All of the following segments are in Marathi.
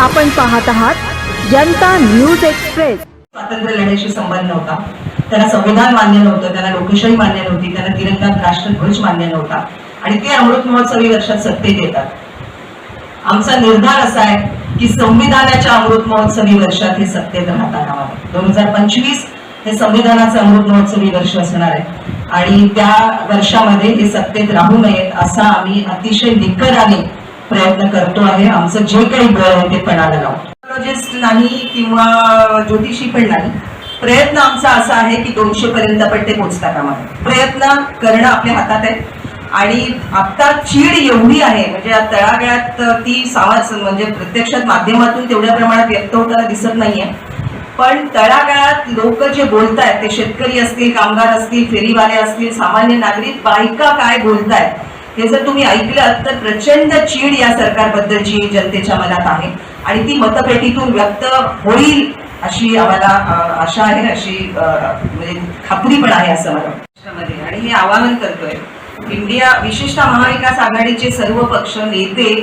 आपण पाहत आहात जनता न्यूज एक्सप्रेस. स्वातंत्र्य लढ्याशी संबंध नव्हता. त्यांना संविधान मान्य नव्हतं त्यांना लोकशाही मान्य नव्हती त्यांना तिरंगा राष्ट्रध्वज मान्य नव्हता. आणि ते अमृत महोत्सवी वर्षात सत्तेत येतात. आमचा निर्धार असा आहे की संविधानाच्या अमृत महोत्सवी वर्षात हे सत्तेत राहता कामा दोन हजार पंचवीस हे संविधानाचं अमृत महोत्सवी वर्ष असणार आहे. आणि त्या वर्षामध्ये हे सत्तेत राहू नयेत असा आम्ही अतिशय निकराने प्रयत्न करतो आहे. आमचं जे काही बळ आहे ते पणाला लावतो. नाही किंवा ज्योतिषी पण नाही. प्रयत्न आमचा असा आहे की दोनशे पर्यंत पण ते पोचता कामा प्रयत्न करणं आपल्या हातात आहे. आणि आता चीड एवढी आहे म्हणजे या ती सावाच म्हणजे प्रत्यक्षात माध्यमातून तेवढ्या प्रमाणात व्यक्त होताना दिसत नाहीये. पण तळागाळात लोक जे बोलतायत ते शेतकरी असतील कामगार असतील फेरीवाले असतील सामान्य नागरिक बायका काय बोलतायत हे जर तुम्ही ऐकलं तर प्रचंड चीड या सरकारबद्दलची जनतेच्या मनात आहे. आणि ती मतपेटीतून व्यक्त होईल अशी आम्हाला आशा आहे अशी म्हणजे खात्री पण आहे असं मला आणि हे आवाहन करतोय इंडिया विशेषतः महाविकास आघाडीचे सर्व पक्ष नेते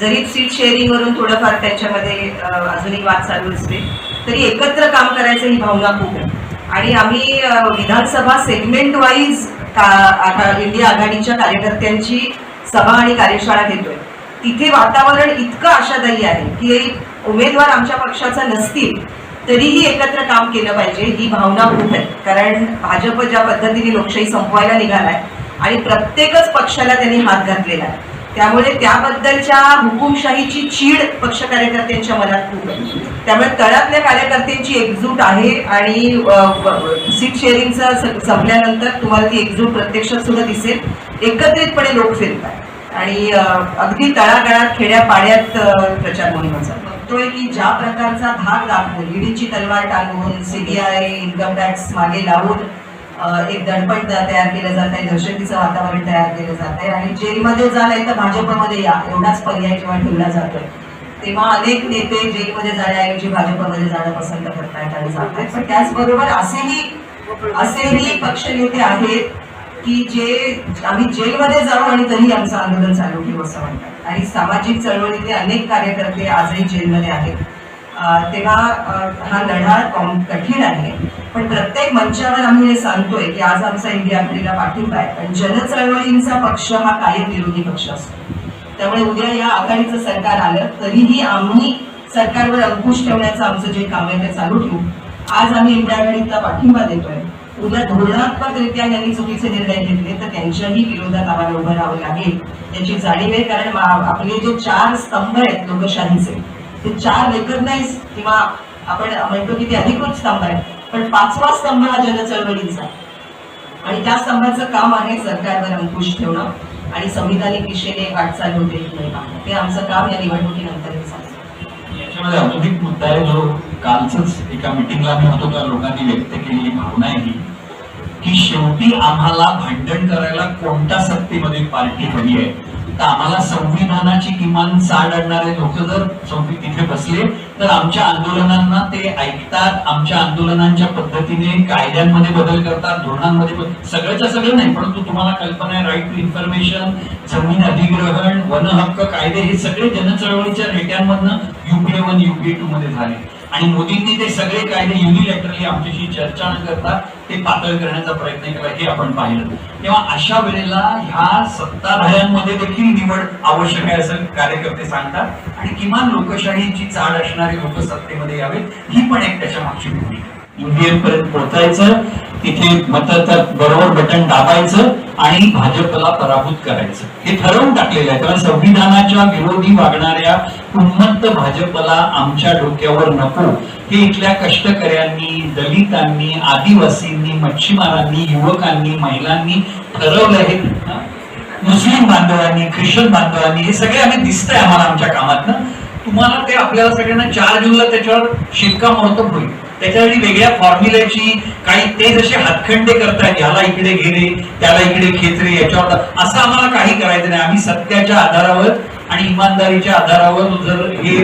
जरी सीट शेअरिंग वरून थोडंफार त्याच्यामध्ये अजूनही वाद चालू असते तरी एकत्र काम करायचं ही भावना खूप आहे. आणि आम्ही विधानसभा सेगमेंट वाईज इंडिया आघाडीच्या कार्यकर्त्यांची सभा आणि कार्यशाळा घेतोय. तिथे वातावरण इतकं आशादायी आहे की उमेदवार आमच्या पक्षाचा नसतील तरीही एकत्र काम केलं पाहिजे ही भावना खूप आहे. कारण भाजप ज्या पद्धतीने लोकशाही संपवायला निघालाय आणि प्रत्येकच पक्षाला त्यांनी हात घातलेला आहे. त्यामुळे त्याबद्दलच्या हुकुमशाहीची चीड पक्ष कार्यकर्त्यांच्या मनात खूप आहे. त्यामुळे तळातल्या कार्यकर्त्यांची एकजूट आहे आणि सीट शेअरिंगचं संपल्यानंतर तुम्हाला ती एकजूट प्रत्यक्षात सुद्धा दिसेल. एकत्रितपणे लोक फिरतात. आणि अगदी तळागाळात खेड्यापाड्यात अ, प्रचार मोहिमाचा बघतोय की ज्या प्रकारचा धाक दाखवून ईडीची तलवार टांगून सीबीआय इन्कम टॅक्स मागे लावून एक दडपण तयार केलं जात आहे दहशतीचं वातावरण तयार केलं जात आहे आणि जेलमध्ये जा तर भाजपमध्ये या एवढाच पर्याय जेव्हा ठेवला जातोय. तेव्हा अनेक नेते जेलमध्ये जाण्याऐवजी भाजपमध्ये जाणं पसंत करतायत आणि जात आहेत पण त्याचबरोबर असेही असेही पक्षनेते आहेत की जे आम्ही जेलमध्ये जाऊ आणि तरी आमचं आंदोलन चालू ठेवू असं म्हणतात. आणि सामाजिक चळवळीतले अनेक कार्यकर्ते आजही जेलमध्ये आहेत. तेव्हा हा लढा कॉम- कठीण आहे. पण प्रत्येक मंचावर आम्ही हे सांगतोय की आज आमचा इंडिया आपल्याला पाठिंबा आहे. पण जनचळवळींचा पक्ष हा कायम विरोधी पक्ष असतो. त्यामुळे उद्या या आघाडीचं सरकार आलं तरीही आम्ही सरकारवर अंकुश ठेवण्याचं आमचं जे काम आहे ते चालू ठेवू. आज आम्ही इंडिया आघाडीचा पाठिंबा देतोय. उद्या धोरणात्मकरित्या यांनी चुकीचे निर्णय घेतले तर त्यांच्याही विरोधात आम्हाला उभं राहावं लागेल. याची जाणीव आहे कारण आपले जे चार स्तंभ आहेत लोकशाहीचे ते चार रेकग्नाइज किंवा आपण म्हणतो की ते अधिकृत स्तंभ आहेत पण पाचवा स्तंभ हा जनचळवळीचा आहे. आणि त्या स्तंभाचं काम आहे सरकारवर अंकुश ठेवणं आणि संविधानिक दिशेने वाटचाल होते की नाही पाहणं. ते आमचं काम या निवडणुकीनंतर सांगतो याच्यामध्ये अजून एक मुद्दा आहे जो कालच एका मिटिंगला मी होतो त्या लोकांनी व्यक्त केलेली भावना आहे ही, की शेवटी आम्हाला भांडण करायला कोणत्या सत्तेमध्ये पार्टी हवी आहे तर आम्हाला संविधानाची किमान चाड आणणारे लोक जर तिथे बसले तर आमच्या आंदोलनांना ते ऐकतात आमच्या आंदोलनांच्या पद्धतीने कायद्यांमध्ये बदल करतात धोरणांमध्ये बदल सगळ्याच्या सगळं नाही परंतु तुम्हाला कल्पना आहे राईट टू इन्फॉर्मेशन जमीन अधिग्रहण वन हक्क कायदे हे सगळे जनचळवळीच्या रेट्यांमधनं युपीए वन युपीए टू मध्ये झाले. आणि मोदींनी ते सगळे कायदे युनिलॅटरली आमच्याशी चर्चा न करता ते पातळ करण्याचा प्रयत्न केला हे आपण पाहिलं. तेव्हा अशा वेळेला ह्या सत्ताधाऱ्यांमध्ये देखील निवड आवश्यक आहे असं कार्यकर्ते सांगतात. आणि किमान लोकशाहीची चाळ असणारे लोक सत्तेमध्ये यावेत ही पण एक त्याच्या मागची भूमिका युपीए पर्यंत पोहोचायचं तिथे मतदार बरोबर बटन दाबायचं आणि भाजपला पराभूत करायचं. हे ठरवून टाकलेलं आहे. कारण संविधानाच्या विरोधी वागणाऱ्या उन्मत्त भाजपला आमच्या डोक्यावर नको. हे इथल्या कष्टकऱ्यांनी दलितांनी आदिवासींनी मच्छीमारांनी युवकांनी महिलांनी ठरवलं हे? मुस्लिम बांधवांनी ख्रिश्चन बांधवांनी हे सगळे आम्ही दिसतंय आम्हाला आमच्या कामात ना तुम्हाला ते आपल्याला सगळ्यांना चार जूनला त्याच्यावर शिक्कामोर्तब होईल. त्याच्यासाठी वेगळ्या फॉर्म्युल्याची काही ते जसे हातखंडे करतायत याला इकडे घेणे त्याला इकडे खेचणे याच्यावर असं आम्हाला काही करायचं नाही. आम्ही सत्याच्या आधारावर आणि इमानदारीच्या आधारावर जर हे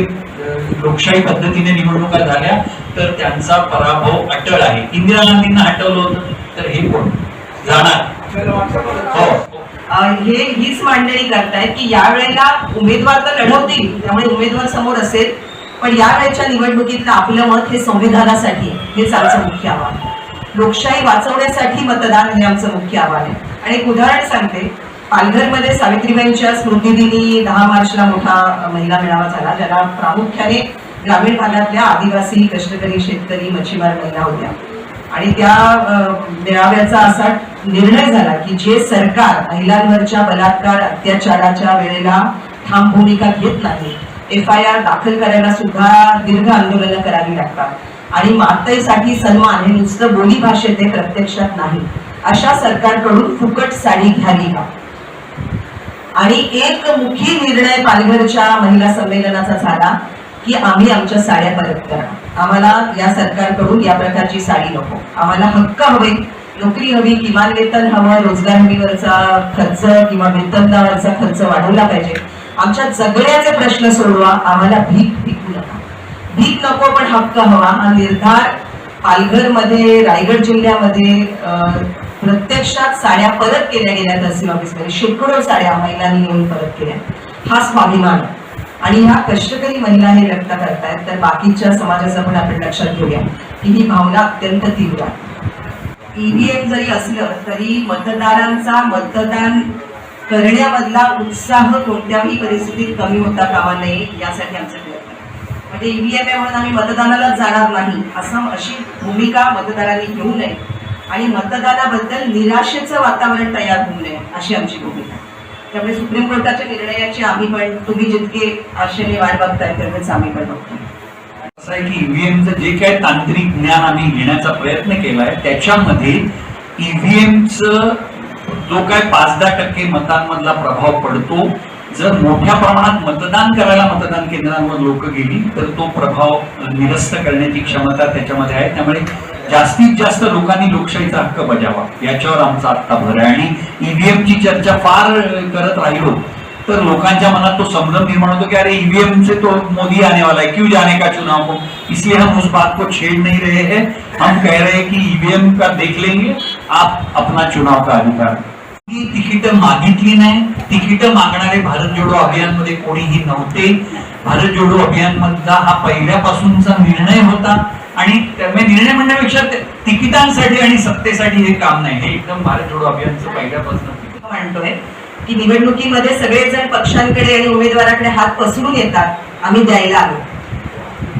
लोकशाही पद्धतीने निवडणुका झाल्या तर त्यांचा पराभव अटळ आहे. इंदिरा गांधींना हटवलं होतं तर हे कोण? जाणार. हो. हे हीच मांडणी करतायत की यावेळेला उमेदवार तर लढवतील त्यामुळे उमेदवार समोर असेल. पण यावेळेच्या निवडणुकीतलं आपलं मत हे संविधानासाठी हे हेच आमचं मुख्य आव्हान आहे. लोकशाही वाचवण्यासाठी मतदान हे आमचं मुख्य आव्हान आहे. आणि एक उदाहरण सांगते. पालघरमध्ये सावित्रीबाईंच्या स्मृतिदिनी दहा मार्चला मोठा महिला मेळावा झाला. ज्याला प्रामुख्याने ग्रामीण भागातल्या आदिवासी कष्टकरी शेतकरी मच्छीमार महिला होत्या. आणि त्या मेळाव्याचा असा निर्णय झाला की जे सरकार महिलांवरच्या बलात्कार अत्याचाराच्या वेळेला ठाम भूमिका घेत नाही एफ आय आर दाखल करायला सुद्धा दीर्घ आंदोलनं करावी लागतात. आणि मातेसाठी सन्मान हे नुसतं बोली भाषेत प्रत्यक्षात नाही. अशा सरकारकडून फुकट साडी घ्यावी का? आणि एक मुखी निर्णय पालघरच्या महिला संमेलनाचा झाला. की आम्ही आमच्या साड्या परत करा. आम्हाला या सरकारकडून या प्रकारची साडी नको. आम्हाला हक्क हवे. नोकरी हवी किमान वेतन हवं रोजगार हमीवरचा खर्च किंवा वेतनावरचा खर्च वाढवला पाहिजे. आमच्या जगण्याचे प्रश्न सोडवा. आम्हाला भीक विकू नका. भीक नको पण हक्क हवा. हा निर्धार पालघरमध्ये रायगड जिल्ह्यामध्ये प्रत्यक्षात साड्या परत केल्या गेल्या तहसील ऑफिसमध्ये शेकडो साड्या महिलांनी येऊन परत केल्या हा स्वाभिमान आहे. आणि ह्या कष्टकरी महिला हे व्यक्त करतायत तर बाकीच्या समाजाचं पण आपण लक्षात घेऊया. की ही भावना अत्यंत तीव्र आहे. ईव्हीएम जरी असलं तरी मतदारांचा मतदान करण्यामधला उत्साह कोणत्याही परिस्थितीत कमी होता कामा नये यासाठी आमचा प्रयत्न म्हणजे ईव्हीएम आहे म्हणून आम्ही मतदानालाच जाणार नाही असं अशी भूमिका मतदारांनी घेऊ नये. आणि मतदानाबद्दल निराशेचं वातावरण तयार होऊ नये अशी आमची भूमिका त्यामुळे सुप्रीम कोर्टाच्या निर्णयाची आम्ही पण तुम्ही जितके आशेने वाट बघताय तेवढेच आम्ही पण बघतो असं आहे की ईव्हीएमचं जे काही तांत्रिक ज्ञान आम्ही घेण्याचा प्रयत्न केलाय त्याच्यामध्ये ईव्हीएमचं जो काय पाच दहा टक्के मतांमधला प्रभाव पडतो जर मोठ्या प्रमाणात मतदान करायला मतदान केंद्रांवर लोक गेली तर तो प्रभाव निरस्त करण्याची क्षमता त्याच्यामध्ये आहे. त्यामुळे जास्तीत जास्त लोकांनी लोकशाहीचा हक्क बजावा. याच्यावर आमचा आत्ता भर आहे. आणि ईव्हीएमची चर्चा फार करत राहिलो तर लोकांच्या मनात तो संभ्रम निर्माण होतो की अरे ईवीएम से तो मोदी आने वाला है क्यों जाने का चुनाव को? इसलिए हम उस बात को छेड़ नहीं रहे हैं. हम कह रहे हैं कि ईवीएम का देख लेंगे. आप अपना चुनाव का अधिकार तिकीट मागितली नाही. तिकीट मागणारे भारत जोडो अभियानमध्ये कोणीही नव्हते. भारत जोडो अभियान मधला हा पहिल्यापासूनचा निर्णय होता. आणि निर्णय म्हणण्यापेक्षा तिकिटांसाठी आणि सत्तेसाठी हे काम नाही. हे एकदम भारत जोडो अभियानचं पहिल्यापासून म्हणतोय की निवडणुकीमध्ये सगळेजण पक्षांकडे आणि उमेदवाराकडे हात पसरून येतात. आम्ही द्यायला आलो.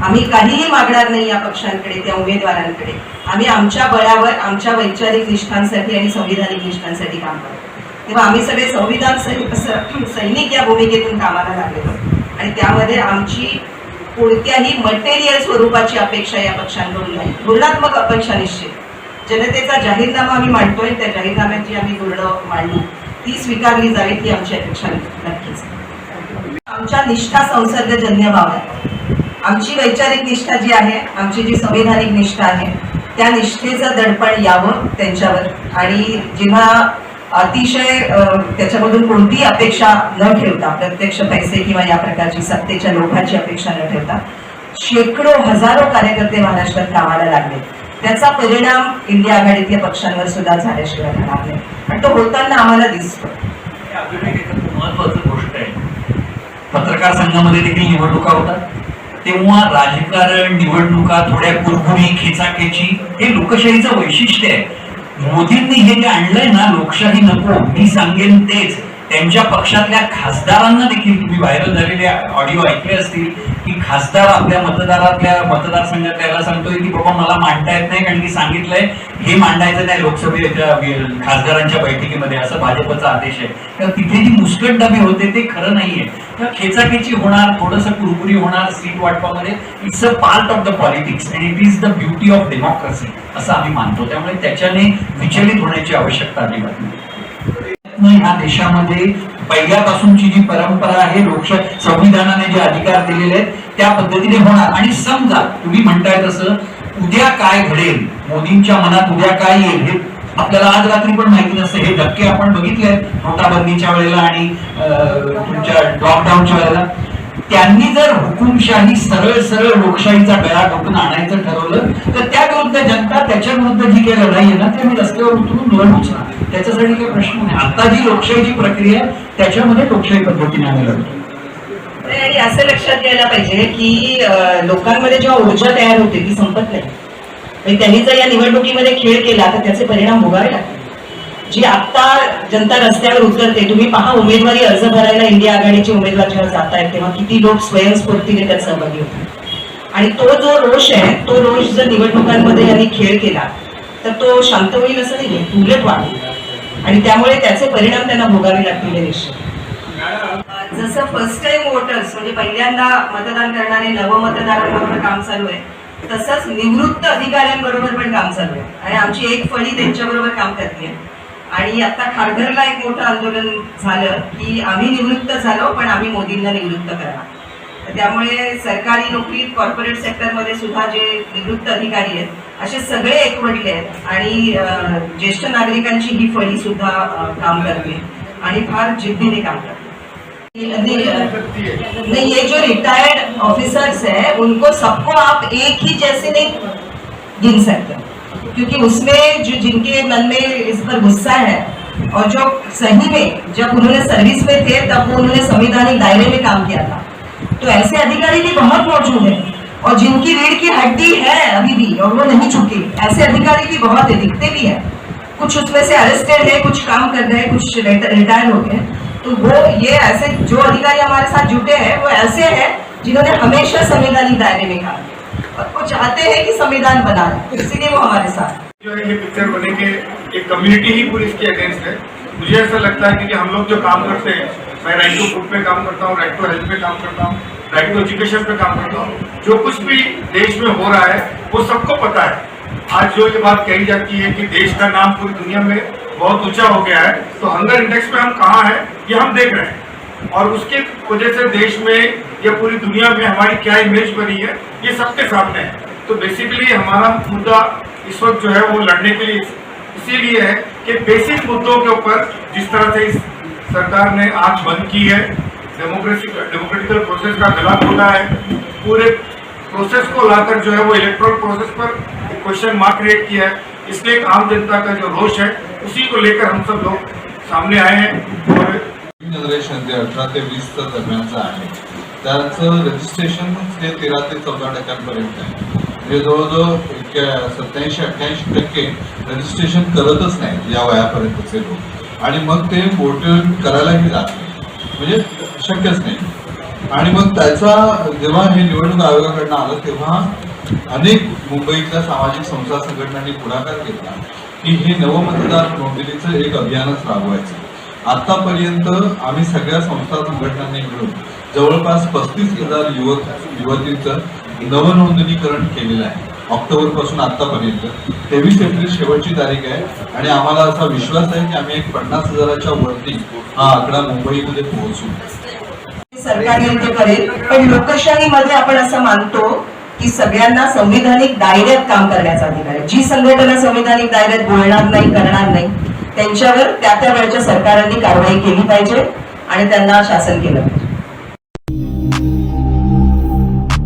आम्ही काहीही मागणार नाही या पक्षांकडे त्या उमेदवारांकडे. आम्ही आमच्या बळावर आमच्या वैचारिक निष्ठांसाठी आणि संविधानिक निष्ठांसाठी काम करतो. तेव्हा आम्ही सगळे संविधान सैनिक या भूमिकेतून कामाला लागलेलो. आणि त्यामध्ये आमची कोणत्याही मटेरियल स्वरूपाची अपेक्षा या पक्षांकडून नाही. धोरणात्मक अपेक्षा निश्चित. जनतेचा जाहीरनामा आम्ही मांडतोय त्या जाहीरनाम्याची आम्ही धोरणं मांडली ती स्वीकारली जावी ही आमची अपेक्षा नक्कीच. आमच्या निष्ठा संसर्गजन्य भाव आहे आमची वैचारिक निष्ठा जी आहे आमची जी संविधानिक निष्ठा आहे त्या निष्ठेचं दडपण यावं त्यांच्यावर. आणि जेव्हा अतिशय त्याच्यामधून कोणतीही अपेक्षा न ठेवता प्रत्यक्ष पैसे किंवा या प्रकारची सत्तेच्या लोकांची अपेक्षा न ठेवता शेकडो हजारो कार्यकर्ते महाराष्ट्रात कामाला लागले. त्याचा परिणाम इंडिया आघाडीतल्या पक्षांवर सुद्धा झाल्याशिवाय राहणार नाही. आणि तो होताना आम्हाला दिसतो. महत्वाची गोष्ट आहे. पत्रकार संघामध्ये देखील निवडणुका होतात. तेव्हा राजकारण निवडणुका थोड्या कुरकुरी खेचाखेची हे लोकशाहीचं वैशिष्ट्य आहे. मोदींनी हे जे आणलंय ना लोकशाही नको मी सांगेन तेच. त्यांच्या पक्षातल्या खासदारांना देखील तुम्ही व्हायरल झालेले ऑडिओ ऐकले असतील की खासदार आपल्या मतदारातल्या मतदारसंघात त्याला सांगतोय की बाबा मला मांडता येत नाही कारण की सांगितलंय हे मांडायचं नाही लोकसभेच्या खासदारांच्या बैठकीमध्ये असं भाजपचा आदेश आहे. तर तिथे जी मुस्कटदाबी होते ते खरं नाहीये. तर खेचाखेची होणार थोडंसं कुरकुरी होणार seat वाटपामध्ये it's a part of the politics and it is the beauty of democracy असं आम्ही मानतो. त्यामुळे त्याच्याने विचलित होण्याची आवश्यकता अजिबात नाही. ह्या देशामध्ये पहिल्यापासूनची जी परंपरा आहे लोकशाही संविधानाने जे अधिकार दिलेले आहेत त्या पद्धतीने होणार. आणि समजा तुम्ही म्हणताय तसं उद्या काय घडेल? मोदींच्या मनात उद्या काय येईल? हे आपल्याला आज रात्री पण माहिती नसतं. हे धक्के आपण बघितले आहेत नोटाबंदीच्या वेळेला आणि तुमच्या लॉकडाऊनच्या वेळेला. त्यांनी जर हुकुमशाही सरळ सरळ लोकशाहीचा गळा घोटून आणायचं ठरवलं तर त्या विरुद्ध जनता त्याच्या विरुद्ध जी काही लढाई आहे ना ते आम्ही रस्त्यावर उतरून लढूच ना त्याच्यासाठी काही प्रश्न नाही. आता जी लोकशाहीची प्रक्रिया आहे त्याच्यामध्ये लोकशाही पद्धतीने आम्ही लढतो. आणि असं लक्षात घ्यायला पाहिजे की लोकांमध्ये जेव्हा ऊर्जा तयार होते ती संपत नाही. म्हणजे त्यांनी जर या निवडणुकीमध्ये खेळ केला तर त्याचे परिणाम भोगावे लागतात. जी आता जनता रस्त्यावर उतरते तुम्ही पहा उमेदवारी अर्ज भरायला इंडिया आघाडीचे उमेदवार जेव्हा जात आहेत तेव्हा किती लोक स्वयंस्फूर्तीने त्यात सहभागी होतात. आणि तो जो रोष आहे तो रोष जर निवडणुकांमध्ये यांनी खेळ केला तर तो शांत होईल असं नाहीये उलट वाढेल आणि त्यामुळे त्याचे परिणाम त्यांना भोगावे लागतील निश्चित. जसं फर्स्ट टाइम वोटर्स म्हणजे पहिल्यांदा मतदान करणारे नवमतदारांबरोबर काम चालू आहे तसंच निवृत्त अधिकाऱ्यांबरोबर पण काम चालू आहे. आणि आमची एक फळी त्यांच्याबरोबर काम करते. आणि आता खारघरला एक मोठं आंदोलन झालं की आम्ही निवृत्त झालो पण आम्ही मोदींना निवृत्त करणार. तर त्यामुळे सरकारी नोकरीत कॉर्पोरेट सेक्टरमध्ये सुद्धा जे निवृत्त अधिकारी आहेत असे सगळे एकवटले आहेत आणि ज्येष्ठ नागरिकांची ही फळी सुद्धा काम करते आणि फार जिद्दीने काम करते. नहीं, ये जो रिटायर्ड ऑफिसर्स है उनको सबको आप एक ही जैसे नहीं गिन सकते. क्योंकि उसमें जो जिनके मन में इस पर गुस्सा है और जो सही में जब उन्होंने सर्विस में थे, तब उन्होंने संविधानिक दायरे में काम किया था। तो ऐसे अधिकारी भी बहुत मौजूद हैं और जिनकी रीढ़ की हड्डी है अभी भी और वो नहीं चुकी ऐसे अधिकारी भी बहुत है, दिखते भी है। कुछ उसमें से अरेस्टेड है, कुछ काम कर रहे हैं, कुछ रिटायर हो गए तो वो ये ऐसे जो अधिकारी हमारे साथ जुटे हैं, वो ऐसे हैं जिन्होंने हमेशा संवैधानिक दायरे में काम किया। और वो चाहते हैं कि संविधान बना इसीलिए वो हमारे साथ। जो है ये पिक्चर बने के एक कम्युनिटी ही पूरी इसके अगेंस्ट है। मुझे ऐसा लगता है कि, कि हम लोग जो काम करते हैं मैं राइट टू फ़ूड पे काम करता हूँ राइट टू हेल्थ पे काम करता हूँ राइट टू एजुकेशन पे काम करता हूँ जो कुछ भी देश में हो रहा है वो सबको पता है। आज जो ये बात कही जाती है कि देश का नाम पूरी दुनिया में बहुत ऊँचा हो गया है तो हंगर इंडेक्स में हम कहाँ हैं ये हम देख रहे हैं। और उसके वजह से देश में या पूरी दुनिया में हमारी क्या इमेज बनी है, ये सबके सामने है। तो बेसिकली हमारा मुद्दा इस वक्त जो है वो लड़ने के लिए, इसीलिए है कि बेसिक मुद्दों के ऊपर जिस तरह से इस सरकार ने आँख बंद की है डेमोक्रेसी डेमोक्रेटिकल प्रोसेस का गला खोला है, पूरे प्रोसेस को लाकर जो है वो इलेक्ट्रॉनिक प्रोसेस पर क्वेश्चन मार्क क्रिएट किया है। इसलिए एक आम जनता का जो रोष है, उसी को लेकर हम सब लोग सामने आए हैं और ते त्याचं रजिस्ट्रेशन ते तेरा ते चौदा टक्क्यांपर्यंत आहे. म्हणजे जवळजवळ सत्याऐंशी अठ्ठ्याऐंशी टक्के रजिस्ट्रेशन करतच नाही या वयापर्यंतचे लोक. आणि मग ते पोर्टल करायलाही जात नाही. म्हणजे शक्यच नाही. आणि मग त्याचा जेव्हा हे निवडणूक आयोगाकडनं आलं तेव्हा अनेक मुंबईतल्या सामाजिक संस्था संघटनांनी पुढाकार घेतला की हे नवमतदार नोंदणीचं एक अभियानच राबवायचं. आतापर्यंत आम्ही सगळ्या संस्था संघटनांनी मिळून जवळपास पस्तीस हजार युवक युवतींचं नवनोंदणीकरण केलेलं आहे. ऑक्टोबरपासून आतापर्यंत तेवीस एप्रिल शेवटची तारीख आहे. आणि आम्हाला असा विश्वास आहे की आम्ही एक पन्नास हजाराच्या वरती हा आकडा मुंबईमध्ये पोहोचू. सरकार योग्य करेल पण लोकशाहीमध्ये आपण असं मानतो की सगळ्यांना संविधानिक दायऱ्यात काम करण्याचा अधिकार आहे. जी संघटना संविधानिक दायऱ्यात बोलणार नाही करणार नाही त्यांच्यावर त्या त्या वेळच्या सरकारांनी कारवाई केली पाहिजे आणि त्यांना शासन केलं पाहिजे.